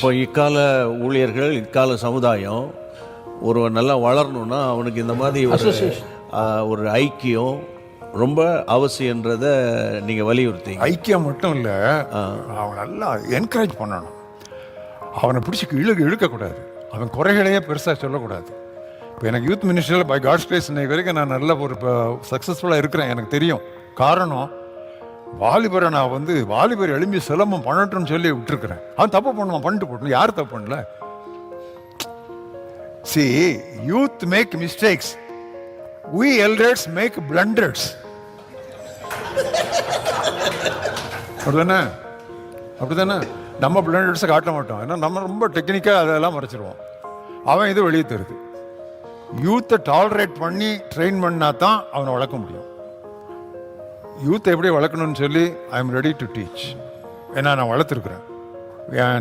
இப்போ இக்கால ஊழியர்கள் இக்கால சமுதாயம் ஒருவன் நல்லா வளரணும்னா அவனுக்கு இந்த மாதிரி ஒரு ஐக்கியம் ரொம்ப அவசியன்றத நீங்க வலியுறுத்தீங்க. ஐக்கியம் மட்டும் இல்லை அவன் நல்லா என்கரேஜ் பண்ணணும். அவனை பிடிச்சி இழுக்க இழுக்கக்கூடாது. அவன் குறைகளையே பெருசாக சொல்லக்கூடாது. இப்போ எனக்கு யூத் மினிஸ்டரில் பை காட்ஸ் கிரேஸ் இன்னைக்கு வரைக்கும் நான் நல்ல ஒரு சக்ஸஸ்ஃபுல்லாக இருக்கிறேன் எனக்கு தெரியும். காரணம் வாலிபரை நான் வந்து வாலிபர் எழும்பி சிலம்பம் பண்ணட்டும்னு சொல்லி விட்டுருக்குறேன். அவன் தப்பு பண்ணுவான் பண்ணிட்டு போட்டணும் யார் தப்பு பண்ணல? See youth make mistakes we elders make blunders அப்படிதானே? அப்படிதானே? நம்ம பிளண்டர்ஸை காட்ட மாட்டோம். ஏன்னா நம்ம ரொம்ப டெக்னிக்காக அதெல்லாம் மறைச்சிருவோம். அவன் இது வெளியே தருது. யூத்தை டாலரேட் பண்ணி ட்ரெயின் பண்ணா தான் அவனை வளர்க்க முடியும். யூத்தை எப்படி வளர்க்கணும்னு சொல்லி I am ready to teach ஏன்னா நான் வளர்த்துருக்குறேன்.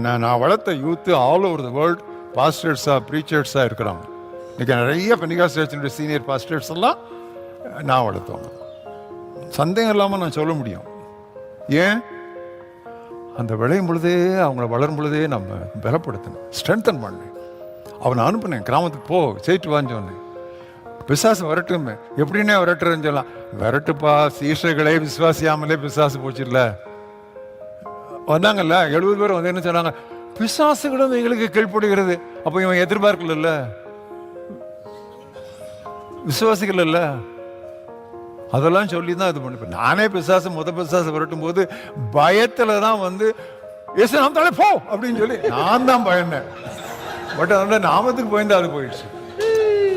நான் நான் வளர்த்த youth all over the world பாஸ்டர்ஸாக ப்ரீச்சர்ஸாக இருக்கிறாங்க. இன்றைக்கி நிறைய பெனிகா ஸ்டேஷனுடைய சீனியர் பாஸ்டர்ஸ் எல்லாம் நான் வளர்த்தவங்க. சந்தேகம் இல்லாமல் நான் சொல்ல முடியும். ஏன்? அந்த விளையும் பொழுதே அவங்கள வளரும் பொழுதே நம்ம பலப்படுத்தணும். ஸ்ட்ரென்தன் பண்ணேன் அவனை அனுப்புனேன். கிராமத்துக்கு போ சேர்த்து வான்னு சொன்னேன். பிசாசு வரட்டுமே. எப்படின்னே விரட்டுறேன்னு சொல்லலாம். விரட்டுப்பா சீஷர்களே விசுவாசியாமலே பிசாசு போச்சுல்ல. வந்தாங்கல்ல எழுபது பேர் வந்து என்ன சொன்னாங்க? பிசாசுகளும் எங்களுக்கு கீழ்ப்படுகிறது. அப்போ இவன் எதிர்பார்க்கல விசுவாசிகள் இல்ல அதெல்லாம் சொல்லி தான் இது பண்ணி. நானே பிசாசு முத பிசாசு விரட்டும் போது பயத்துல தான் வந்து எஸ் நாம் தானே போ! அப்படின்னு சொல்லி நான் தான் பயந்தேன். பட் அதோட நாமத்துக்கு பயந்து அது போயிடுச்சு.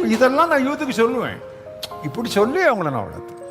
இதெல்லாம் நான் யூத்துக்கு சொல்லுவேன். இப்படி சொல்லி அவங்கள நான் வளர்த்தேன்